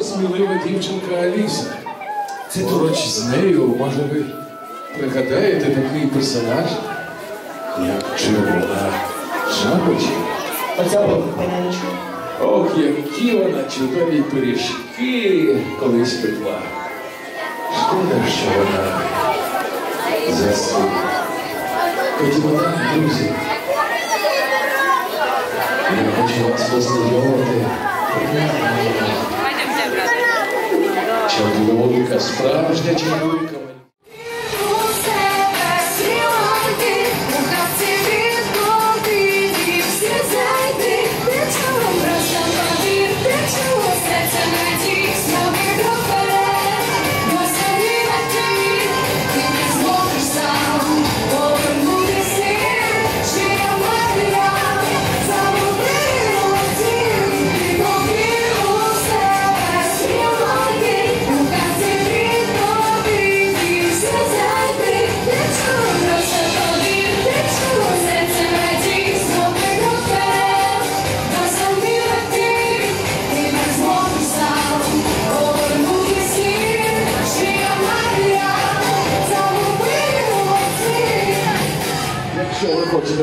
Смілива дівчинка Аліса. Це поруч з нею, може ви пригадаєте такий персонаж, як червона жабочка. Оця. Ох, які вона чудові пиріжки колись пекла. Шкода, що вона заснула. Ходімо так, друзі. Os planos de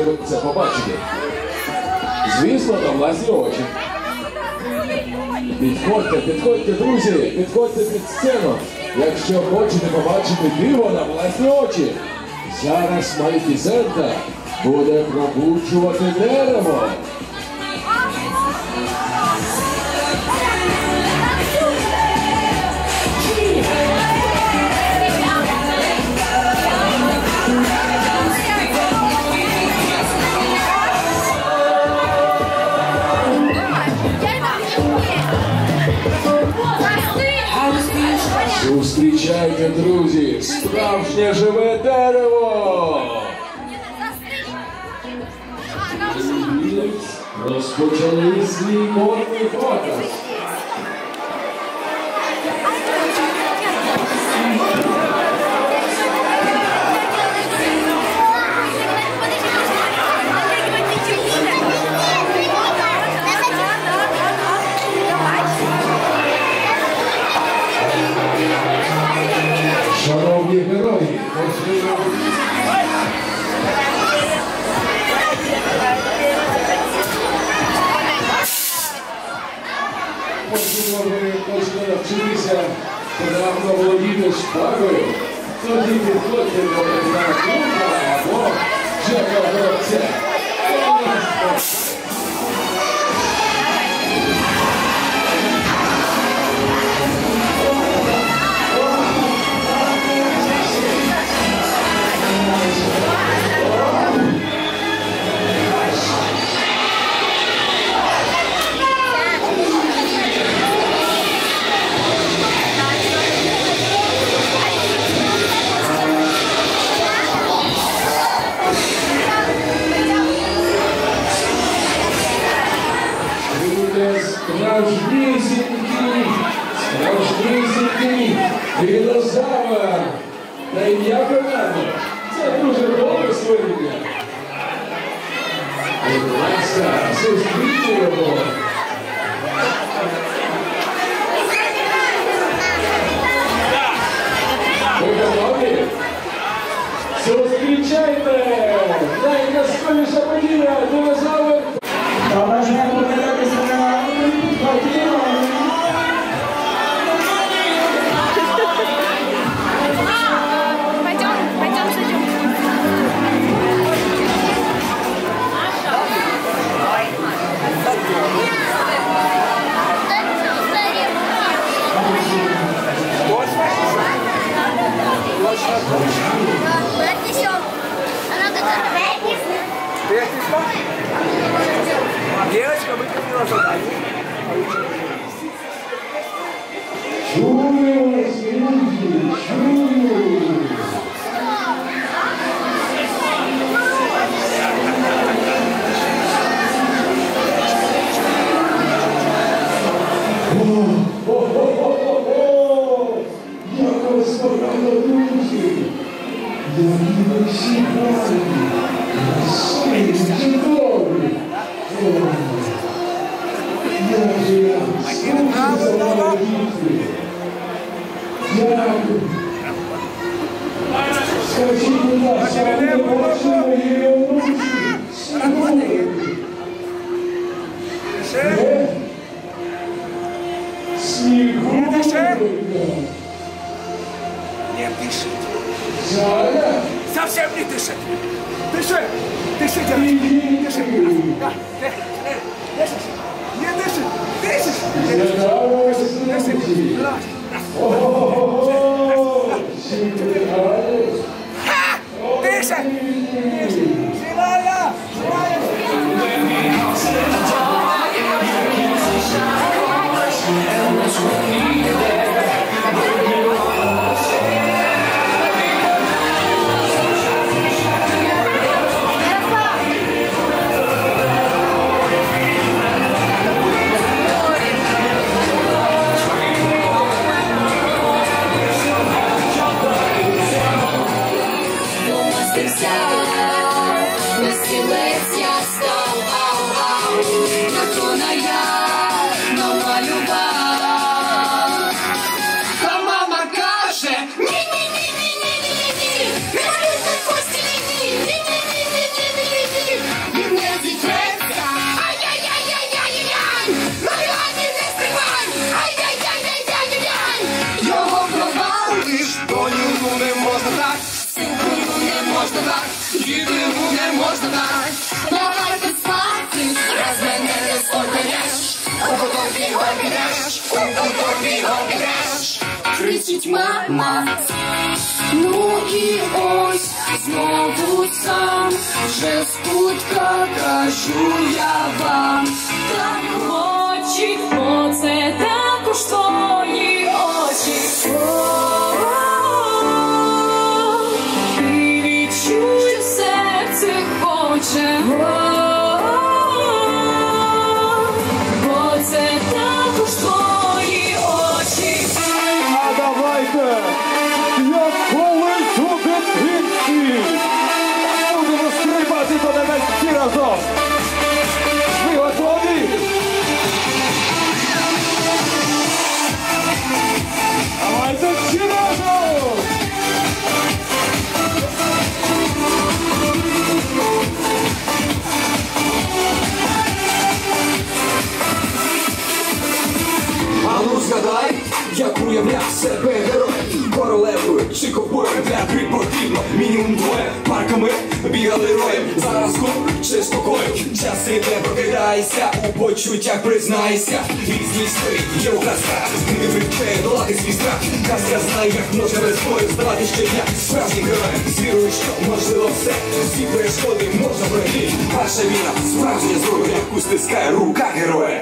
ви це побачити, звісно, на власні очі. Підходьте, підходьте, друзі, підходьте під сцену. Якщо хочете побачити диво на власні очі, зараз Малефісента буде пробуджувати дерево. Зустрічайте, друзі, справжнє живе дерево. Розпочали свій модний показ. Barber. So deep in foot, they're going to have a boom on that wall. Check out her tech. Alexa, so it's beautiful. This is, yeah, this is, this is. Oh, oh, oh, oh. Кричить мама. Ну і ось знову сам, вже з кажу я вам. Спокою Час іде, прокидайся У почуттях признайся. Різні стоїть, є у казках Не привчає долати свій страх. Казка знає, як може без бою Здавати щодня. Справжній герой, З вірою, що можливо все. Всі перешкоди можна пройти. Ваша віра, справжня зброя Яку стискає рука героя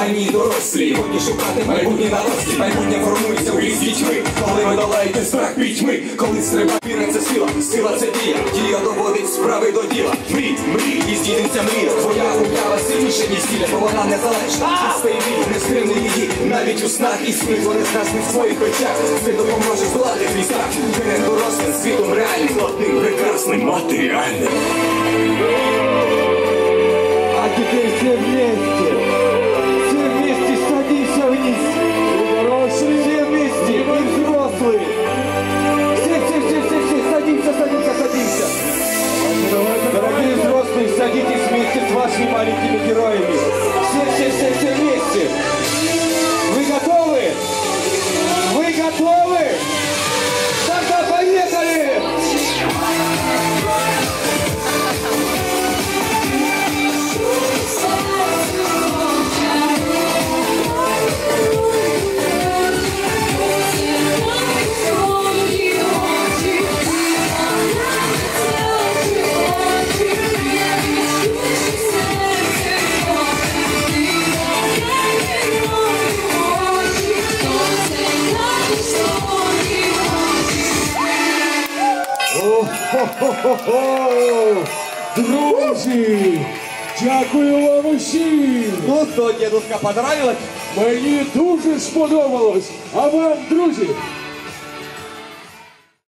Шахлово, дорослі, годі шукати майбутні нарослі, майбутнє формується у ліс дітьми, коли ви долаєте страх пітьми, коли стрибає віра це сила, сила це дія, дія доводить справи до діла. Мрій, мрій, і здійсниться мрія, твоя уява сильніша, ніж тіля, бо вона незалежна, чистий вік, не стримуй її, навіть у снах і сміх, вони згасне в своїх очах, це допоможе здолати твій страх, не дорослим світом реальним, складним, прекрасним, матеріальним. А теперь все вместе. Хо-хо-хо-хо! Друзі! Дякую вам усім! Ну что, дедушка, понравилось? Мені дуже сподобалось! А вам, друзі,